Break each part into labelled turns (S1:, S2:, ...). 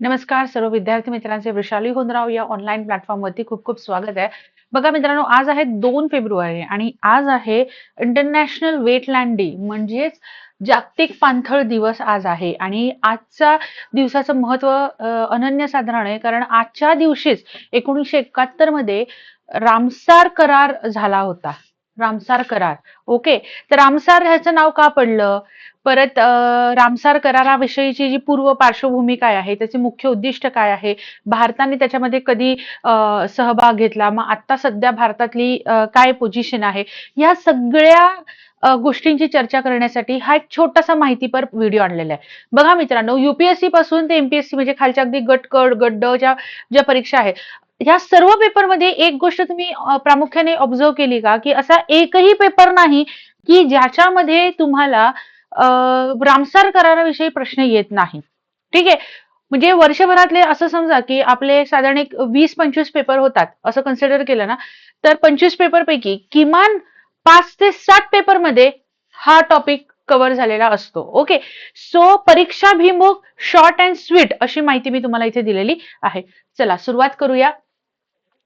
S1: नमस्कार सर्व विद्यार्थी मित्रांचे. वृषाली होनराव या ऑनलाईन प्लॅटफॉर्मवरती खूप खूप स्वागत आहे. बघा मित्रांनो आज आहे दोन फेब्रुवारी आणि आज आहे इंटरनॅशनल वेटलँड डे म्हणजेच जागतिक पाणथळ दिवस आज आहे. आणि आजच्या दिवसाचं महत्त्व अनन्यसाधारण आहे कारण आजच्या दिवशीच एकोणीसशे एकाहत्तरमध्ये रामसार करार झाला होता. रामसार करार. ओके तर रामसार ह्याचं नाव का पडलं? परत रामसार कराराविषयीची जी पूर्व पार्श्वभूमी काय आहे? त्याचे मुख्य उद्दिष्ट काय आहे? भारताने त्याच्यामध्ये कधी सहभाग घेतला? मग आता सध्या भारतातली काय पोझिशन आहे? या सगळ्या गोष्टींची चर्चा करण्यासाठी हा एक छोटासा माहितीपर व्हिडिओ आणलेला आहे. बघा मित्रांनो युपीएससी पासून ते एमपीएससी म्हणजे खालच्या अगदी गट कड गट ड ज्या ज्या परीक्षा आहेत ह्या सर्व पेपरमध्ये एक गोष्ट तुम्ही प्रामुख्याने ऑब्झर्व केली का? की असा एकही पेपर नाही की ज्याच्यामध्ये तुम्हाला रामसार कराराविषयी प्रश्न येत नाही. ठीक आहे? म्हणजे वर्षभरातले असं समजा की आपले साधारण एक वीस पंचवीस पेपर होतात असं कन्सिडर केलं ना तर पंचवीस पेपर पैकी किमान पाच ते सात पेपरमध्ये हा टॉपिक कव्हर झालेला असतो. ओके सो परीक्षाभिमुख शॉर्ट अँड स्वीट अशी माहिती मी तुम्हाला इथे दिलेली आहे. चला सुरुवात करूया.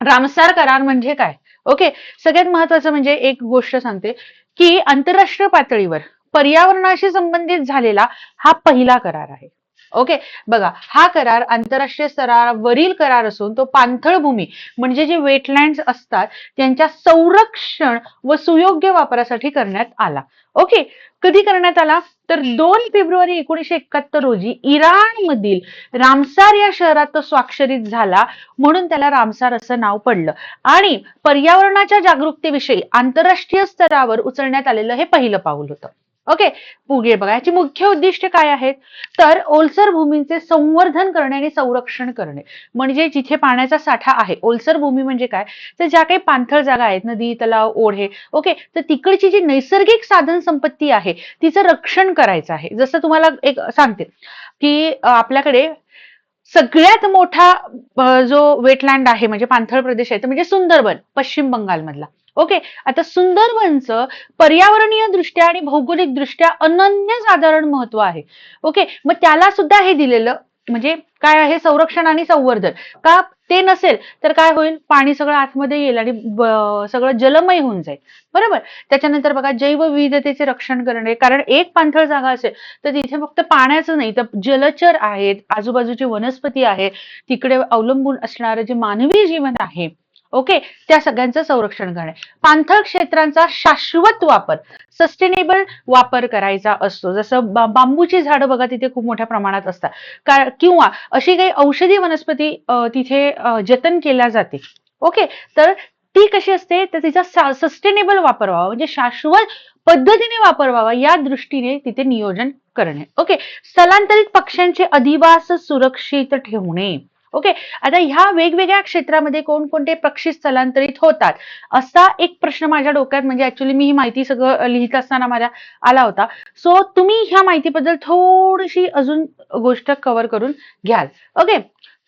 S1: रामसार करार म्हणजे काय? ओके सगळ्यात महत्वाचं म्हणजे एक गोष्ट सांगते की आंतरराष्ट्रीय पातळीवर पर्यावरणाशी संबंधित झालेला हा पहिला करार आहे. ओके? बघा हा करार आंतरराष्ट्रीय स्तरावरील करार असून तो पाणथळ भूमी म्हणजे जे वेटलँड असतात त्यांच्या संरक्षण व सुयोग्य वापरासाठी करण्यात आला. ओके? कधी करण्यात आला? तर दोन फेब्रुवारी एकोणीशे एकाहत्तर रोजी इराण मधील रामसार या शहरात तो स्वाक्षरित झाला म्हणून त्याला रामसार असं नाव पडलं. आणि पर्यावरणाच्या जागरूकतेविषयी आंतरराष्ट्रीय स्तरावर उचलण्यात आलेलं हे पहिलं पाऊल होतं. ओके. पुढे बघा याची मुख्य उद्दिष्ट काय आहेत? तर ओलसर भूमींचे संवर्धन करणे आणि संरक्षण करणे. म्हणजे जिथे पाण्याचा साठा आहे ओलसर भूमी म्हणजे काय? तर ज्या काही पाणथळ जागा आहेत नदी तलाव ओढे ओके. तर तिकडची जी नैसर्गिक साधन संपत्ती आहे तिचं रक्षण करायचं आहे. जसं तुम्हाला एक सांगते की आपल्याकडे सगळ्यात मोठा जो वेटलँड आहे म्हणजे पाणथळ प्रदेश आहे तर म्हणजे सुंदरबन पश्चिम बंगालमधला. ओके आता सुंदरबनचं पर्यावरणीय दृष्ट्या आणि भौगोलिक दृष्ट्या अनन्य साधारण महत्त्व आहे. ओके मग त्याला सुद्धा हे दिलेलं म्हणजे काय आहे? संरक्षण आणि संवर्धन. का ते नसेल तर काय होईल? पाणी सगळं आतमध्ये येईल आणि ब- सगळं जलमय होऊन जाईल. बरोबर? त्याच्यानंतर बघा जैवविविधतेचे रक्षण करणे. कारण एक पाणथळ जागा असेल तर तिथे फक्त पाण्याचं नाही तर जलचर आहेत आजूबाजूची वनस्पती आहे तिकडे अवलंबून असणारं जे मानवी जीवन आहे ओके? त्या सगळ्यांचं संरक्षण करणे. पाणथळ क्षेत्रांचा शाश्वत वापर सस्टेनेबल वापर करायचा असतो. जसं बांबूची झाडं बघा तिथे खूप मोठ्या प्रमाणात असतात. का- किंवा अशी काही औषधी वनस्पती तिथे जतन केल्या जाते. ओके? तर ती कशी असते? तर तिचा सस्टेनेबल वापर व्हावा. म्हणजे शाश्वत पद्धतीने वापर व्हावा या दृष्टीने तिथे नियोजन करणे. ओके? स्थलांतरित पक्ष्यांचे अधिवास सुरक्षित ठेवणे. ओके आता ह्या वेगवेगळ्या क्षेत्रामध्ये कोणकोणते पक्षी स्थलांतरित होतात? असा एक प्रश्न माझ्या डोक्यात म्हणजे ऍक्च्युली मी ही माहिती सगळं लिहित असताना माझ्या आला होता. सो तुम्ही ह्या माहितीबद्दल थोडीशी अजून गोष्ट कव्हर करून घ्याल. ओके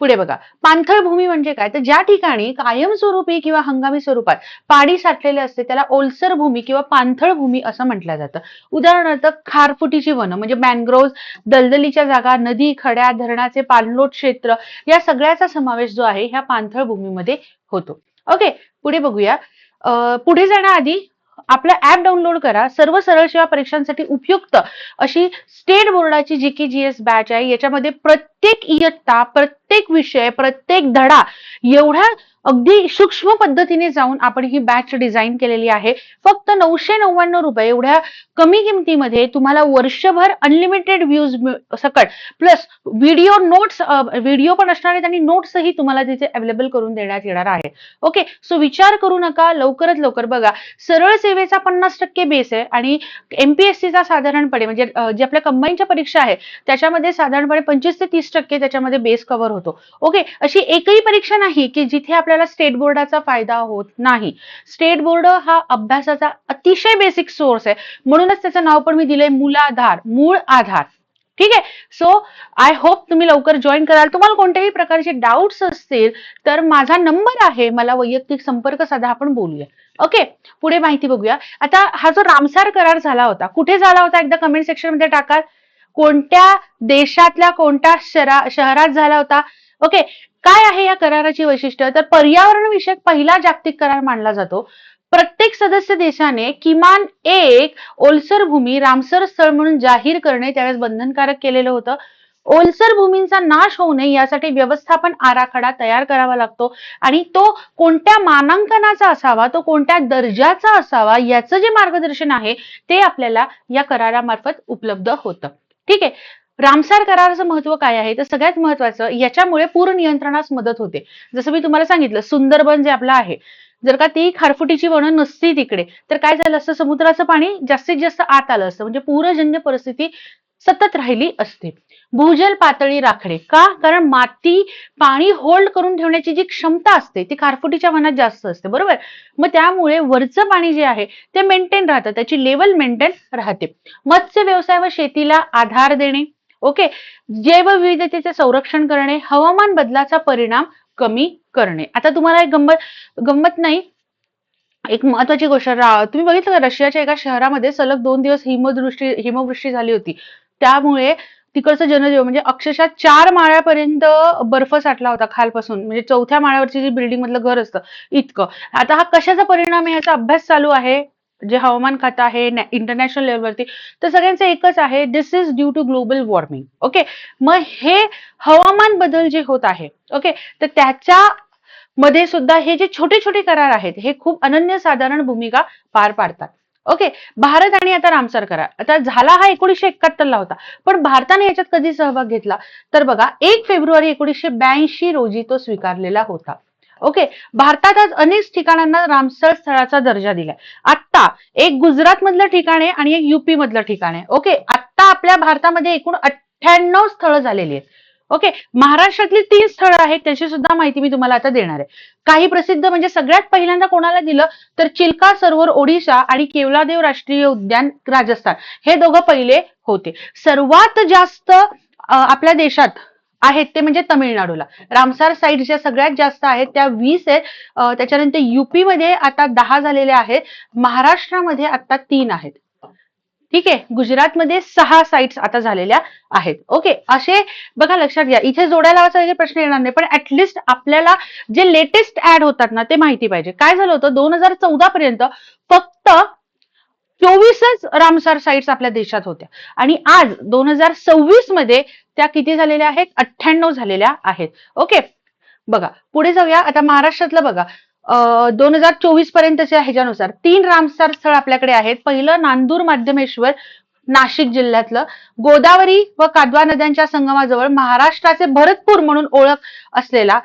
S1: पुढे बघा. पाणथळ भूमी म्हणजे काय? तर ज्या ठिकाणी कायमस्वरूपी किंवा हंगामी स्वरूपात पाणी साठलेले असते त्याला ओलसर भूमी किंवा पाणथळ भूमी असं म्हटलं जातं. उदाहरणार्थ खारफुटीची वनं म्हणजे मॅनग्रोव्ह दलदलीच्या जागा नदी खड्या धरणाचे पाणलोट क्षेत्र या सगळ्याचा समावेश जो आहे ह्या पाणथळ भूमीमध्ये होतो. ओके पुढे बघूया. पुढे जाण्याआधी आपलं ऍप डाउनलोड करा. सर्व सरळ सेवा परीक्षांसाठी उपयुक्त अशी स्टेट बोर्डाची जी की जी एस बॅच आहे याच्यामध्ये प्रत्येक इयत्ता प्रत्येक विषय प्रत्येक धडा एवढ्या अगदी सूक्ष्म पद्धतीने जाऊन आपण ही बॅच डिझाईन केलेली आहे. फक्त नऊशे नव्याण्णव रुपये एवढ्या कमी किमतीमध्ये तुम्हाला वर्षभर अनलिमिटेड व्ह्यूज सकट. प्लस व्हिडिओ नोट्स व्हिडिओ पण असणार आहेत आणि नोट्सही तुम्हाला तिथे अवेलेबल करून देण्यात येणार आहे. ओके सो विचार करू नका लवकरात लवकर बघा. सरळ सेवेचा पन्नास टक्के बेस आहे आणि एमपीएससीचा साधारणपणे म्हणजे जी जे आपल्या कंबाईनच्या परीक्षा आहे त्याच्यामध्ये साधारणपणे पंचवीस ते तीस टक्के त्याच्यामध्ये बेस कव्हर होतो. ओके अशी एकही परीक्षा नाही की जिथे आपल्या आपल्याला स्टेट बोर्डाचा फायदा होत नाही. स्टेट बोर्ड हा अभ्यासाचा अतिशय बेसिक सोर्स आहे. म्हणूनच त्याचं नाव पण मी दिलंय मुलाधार मूळ आधार. ठीक आहे? सो आय होप तुम्ही लवकर जॉईन कराल. तुम्हाला कोणत्याही प्रकारचे डाऊट्स असतील तर माझा नंबर आहे. मला वैयक्तिक संपर्क साधा आपण बोलूया. ओके पुढे माहिती बघूया. आता हा जो रामसार करार झाला होता कुठे झाला होता? एकदा कमेंट सेक्शनमध्ये टाकाल. कोणत्या देशातल्या कोणत्या शहरात झाला होता? ओके काय आहे या कराराची वैशिष्ट्य? तर पर्यावरण विषयक पहिला जागतिक करार मानला जातो. प्रत्येक सदस्य देशाने किमान एक ओलसर भूमी रामसर स्थळ म्हणून जाहीर करणे त्यावेळेस बंधनकारक केलेलं होतं. ओलसर भूमींचा नाश होऊ नये यासाठी व्यवस्थापन आराखडा तयार करावा लागतो. आणि तो कोणत्या मानांकनाचा असावा तो कोणत्या दर्जाचा असावा याचं जे मार्गदर्शन आहे ते आपल्याला या करारामार्फत उपलब्ध होतं. ठीक आहे? रामसार कराराचं महत्त्व काय आहे? तर सगळ्यात महत्वाचं याच्यामुळे पूर नियंत्रणास मदत होते. जसं मी तुम्हाला सांगितलं सुंदरबन जे आपलं आहे जर का ती खारफुटीची वनं नसती तिकडे तर काय झालं असतं? समुद्राचं पाणी जास्तीत जास्त आत आलं असतं. म्हणजे पूरजन्य परिस्थिती सतत राहिली असते. भूजल पातळी राखणे का? कारण माती पाणी होल्ड करून ठेवण्याची जी क्षमता असते ती खारफुटीच्या वनात जास्त असते. बरोबर? मग त्यामुळे वरचं पाणी जे आहे ते मेंटेन राहतं. त्याची लेवल मेंटेन राहते. मत्स्य व्यवसाय व शेतीला आधार देणे ओके जैवविविधतेचे संरक्षण करणे हवामान बदलाचा परिणाम कमी करणे. आता तुम्हाला एक गंमत गंमत नाही? एक महत्वाची गोष्ट तुम्ही बघितलं का रशियाच्या एका शहरामध्ये सलग दोन दिवस हिमदृष्टी हिमवृष्टी झाली होती. त्यामुळे तिकडचं जनजीवन म्हणजे अक्षरशः चार माळ्यापर्यंत बर्फ साठला होता खालपासून. म्हणजे चौथ्या माळ्यावरची जी बिल्डिंग मधलं घर असतं इतकं. आता हा कशाचा परिणाम आहे? ह्याचा अभ्यास चालू आहे? जे हवामान खातं आहे इंटरनॅशनल लेवलवरती तर सगळ्यांचं एकच आहे this is due to global warming okay मग हे हवामान बदल जे होत आहे ओके तर त्याच्या मध्ये सुद्धा हे जे छोटे छोटे करार आहेत हे खूप अनन्यसाधारण भूमिका पार पाडतात. ओके भारत आणि आता रामसर करार आता झाला हा एकोणीसशे एकाहत्तर ला होता. पण भारताने याच्यात कधी सहभाग घेतला? तर बघा एक फेब्रुवारी एकोणीसशे ब्याऐंशी रोजी तो स्वीकारलेला होता. ओके भारतात आज अनेक ठिकाणांना रामसर स्थळाचा दर्जा दिलाय. आत्ता एक गुजरात मधलं ठिकाण आहे आणि एक युपी मधलं ठिकाण आहे. ओके आत्ता आपल्या भारतामध्ये एकूण अठ्ठ्याण्णव स्थळं झालेली आहेत. ओके महाराष्ट्रातली तीन स्थळं आहेत त्याची सुद्धा माहिती मी तुम्हाला आता देणार आहे. काही प्रसिद्ध म्हणजे सगळ्यात पहिल्यांदा कोणाला दिलं तर चिल्का सरोवर ओडिशा आणि केवलादेव राष्ट्रीय उद्यान राजस्थान. हे दोघं पहिले होते. सर्वात जास्त आपल्या देशात आहेत ते म्हणजे तमिळनाडूला. रामसार साईट ज्या सगळ्यात जास्त आहेत त्या वीस आहेत. त्याच्यानंतर युपी मध्ये आता दहा झालेले आहेत. महाराष्ट्रामध्ये आता तीन आहेत. ठीक आहे? गुजरातमध्ये सहा साईट्स आता झालेल्या आहेत. ओके असे बघा लक्षात घ्या. इथे जोड्या लावायचा वगैरे प्रश्न येणार नाही. पण ऍटलिस्ट आपल्याला जे लेटेस्ट ऍड होतात ना ते माहिती पाहिजे. काय झालं होतं? दोन हजार चौदा पर्यंत फक्त चोवीसच रामसार साईट्स आपल्या देशात होत्या. आणि आज दोन हजार सव्वीसमध्ये त्या किती झालेल्या आहेत? अठ्ठ्याण्णव झालेल्या आहेत. ओके बघा पुढे जाऊया. आता महाराष्ट्रातलं बघा. दोन हजार चोवीस पर्यंतच्या ह्याच्यानुसार तीन रामसार स्थळ आपल्याकडे आहेत. पहिलं नांदूर माध्यमेश्वर नाशिक जिल्ह्यातलं. गोदावरी व कादवा नद्यांच्या संगमाजवळ महाराष्ट्राचे भरतपूर म्हणून ओळख असलेला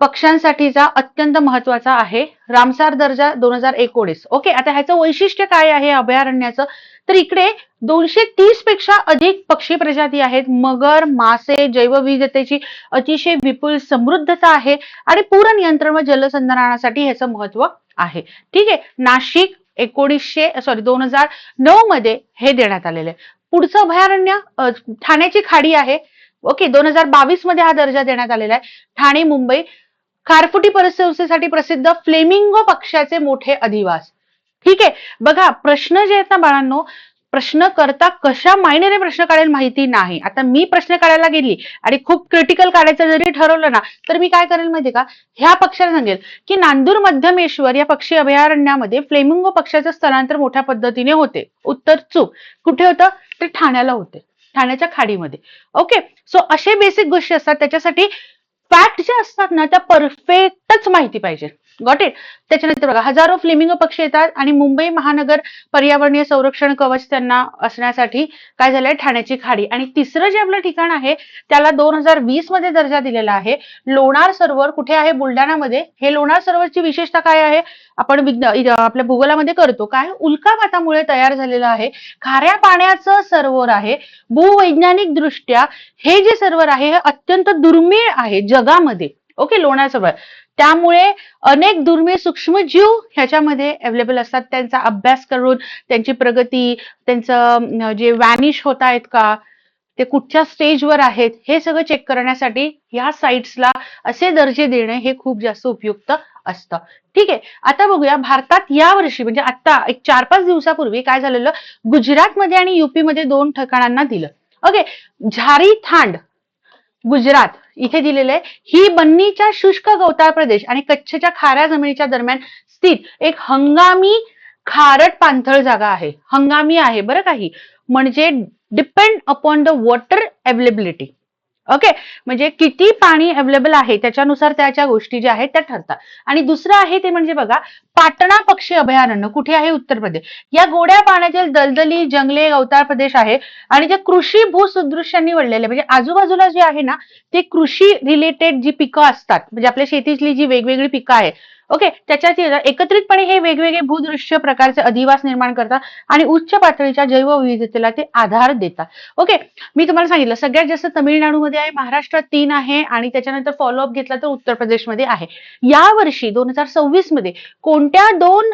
S1: पक्ष्यांसाठीचा अत्यंत महत्त्वाचा आहे. रामसार दर्जा दोन हजार एकोणीस. ओके आता ह्याचं वैशिष्ट्य काय आहे अभयारण्याचं? तर इकडे दोनशे तीसपेक्षा अधिक पक्षी प्रजाती आहेत. मगर मासे जैवविविधतेची अतिशय विपुल समृद्धता आहे आणि पूर नियंत्रण व जलसंधारणासाठी ह्याचं महत्त्व आहे. ठीक आहे नाशिक एकोणीसशे सॉरी दोन हजार नऊ मध्ये हे देण्यात आलेले पुढचं अभयारण्य ठाण्याची खाडी आहे. ओके दोन हजार बावीसमध्ये हा दर्जा देण्यात आलेला आहे. ठाणे मुंबई खारफुटी परिसंस्थेसाठी प्रसिद्ध फ्लेमिंगो पक्षाचे मोठे अधिवास. ठीक आहे. बघा प्रश्न जे आहेत ना बाळांनो प्रश्न करता कशा मायनेने प्रश्न काढेल माहिती नाही. आता मी प्रश्न काढायला गेली आणि खूप क्रिटिकल काढायचं जरी ठरवलं ना तर मी काय करेल माहिती का? ह्या पक्षाला सांगेल की नांदूर मध्यमेश्वर या पक्षी अभयारण्यामध्ये फ्लेमिंगो पक्षाचं स्थलांतर मोठ्या पद्धतीने होते. उत्तर चूक. कुठे होतं? ते ठाण्याला होते. ठाण्याच्या खाडीमध्ये. ओके सो असे बेसिक गोष्टी असतात. त्याच्यासाठी फॅक्ट जे असतात ना त्या परफेक्टच माहिती पाहिजे. गॉट इट त्याच्यानंतर बघा हजारो फ्लेमिंग पक्षी येतात आणि मुंबई महानगर पर्यावरणीय संरक्षण कवच त्यांना असण्यासाठी काय झालंय? ठाण्याची खाडी. आणि तिसरं जे आपलं ठिकाण आहे त्याला दोन हजार वीसमध्ये दर्जा दिलेला आहे. लोणार सरोवर कुठे आहे? बुलढाणामध्ये हे लोणार सरोवरची विशेषता काय आहे? आपण विज्ञ- आपल्या भूगोलामध्ये करतो. काय उल्कापातामुळे तयार झालेलं आहे. खाऱ्या पाण्याचं सरोवर आहे. भूवैज्ञानिक दृष्ट्या हे जे सरोवर आहे हे अत्यंत दुर्मिळ आहे जगामध्ये. ओके लोणार सरोवर त्यामुळे अनेक दुर्मिळ सूक्ष्मजीव ह्याच्यामध्ये अवेलेबल असतात. त्यांचा अभ्यास करून त्यांची प्रगती त्यांचं जे वॅनिश होत आहेत का ते कुठच्या स्टेजवर आहेत हे सगळं चेक करण्यासाठी ह्या साईट्सला असे दर्जे देणे हे खूप जास्त उपयुक्त असतं. ठीक? आहे आता बघूया भारतात या वर्षी म्हणजे आता एक चार पाच दिवसापूर्वी काय झालेलं? गुजरातमध्ये आणि युपी मध्ये दोन ठिकाणांना दिलं. ओके झारी थांड गुजरात इथे दिलेलं आहे. ही बन्नीच्या शुष्क गवताळ प्रदेश आणि कच्छच्या खाऱ्या जमिनीच्या दरम्यान स्थित एक हंगामी खारट पाणथळ जागा आहे. हंगामी आहे बरं काही म्हणजे depend upon the water availability okay म्हणजे किती पाणी अवेलेबल आहे त्याच्यानुसार त्याच्या गोष्टी ज्या आहेत त्या ठरतात. आणि दुसरं आहे ते म्हणजे बघा पाटणा पक्षी अभयारण्य कुठे आहे उत्तर प्रदेश? या गोड्या पाण्यातील दलदली जंगले गवताळ प्रदेश आहे आणि जे कृषी भूसदृश्यांनी वळलेले म्हणजे आजूबाजूला जे आहे ना ते कृषी रिलेटेड जी पिकं असतात म्हणजे आपल्या शेतीतली जी वेगवेगळी पिकं आहे ओके? त्याच्यात एकत्रितपणे हे वेगवेगळे भूदृश्य प्रकारचे अधिवास निर्माण करतात आणि उच्च पातळीच्या जैवविविधतेला ते आधार देतात ओके? मी तुम्हाला सांगितलं सगळ्यात जास्त तामिळनाडूमध्ये आहे महाराष्ट्रात तीन आहे आणि त्याच्यानंतर फॉलोअप घेतला तर उत्तर प्रदेशमध्ये आहे. या वर्षी दोन हजार सव्वीसमध्ये कोण कोणत्या दोन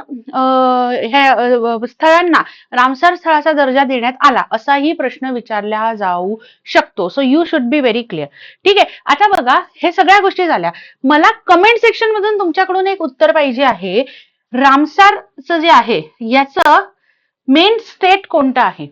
S1: ह्या स्थळांना रामसर स्थळाचा दर्जा देण्यात आला. असाही प्रश्न विचारला जाऊ शकतो. So you should be very clear ठीक आहे. आता बघा हे सगळ्या गोष्टी झाल्या. मला कमेंट सेक्शन मधून तुमच्याकडून एक उत्तर पाहिजे आहे. रामसारचं जे आहे याचं मेन स्टेट कोणतं आहे?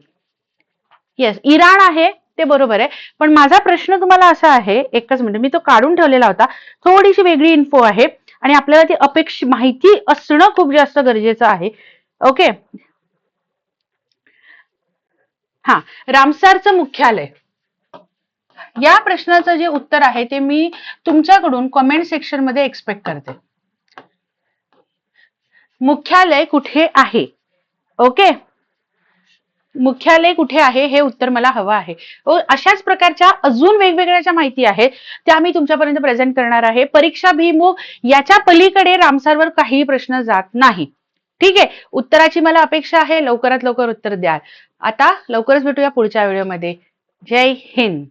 S1: येस इराण आहे ते बरोबर आहे. पण माझा प्रश्न तुम्हाला असा आहे एकच मिनिट मी तो काढून ठेवलेला होता. थोडीशी वेगळी इन्फो आहे. आणि आपल्याला ती अपेक्षित माहिती असणं खूप जास्त गरजेचं आहे. ओके हा रामसारचं मुख्यालय. या प्रश्नाचं जे उत्तर आहे ते मी तुमच्याकडून कमेंट सेक्शनमध्ये एक्सपेक्ट करते. मुख्यालय कुठे आहे? ओके मुख्यालय कुठे आहे हे उत्तर मला हवं आहे. अशाच प्रकारच्या अजून वेगवेगळ्या ज्या माहिती आहेत त्या मी तुमच्यापर्यंत प्रेझेंट करणार आहे. परीक्षा भीमुख हो, याच्या पलीकडे रामसारवर काही प्रश्न जात नाही. ठीक आहे? उत्तराची मला अपेक्षा आहे लवकरात लवकर उत्तर द्या आता लवकरच भेटूया पुढच्या व्हिडिओमध्ये जय हिंद.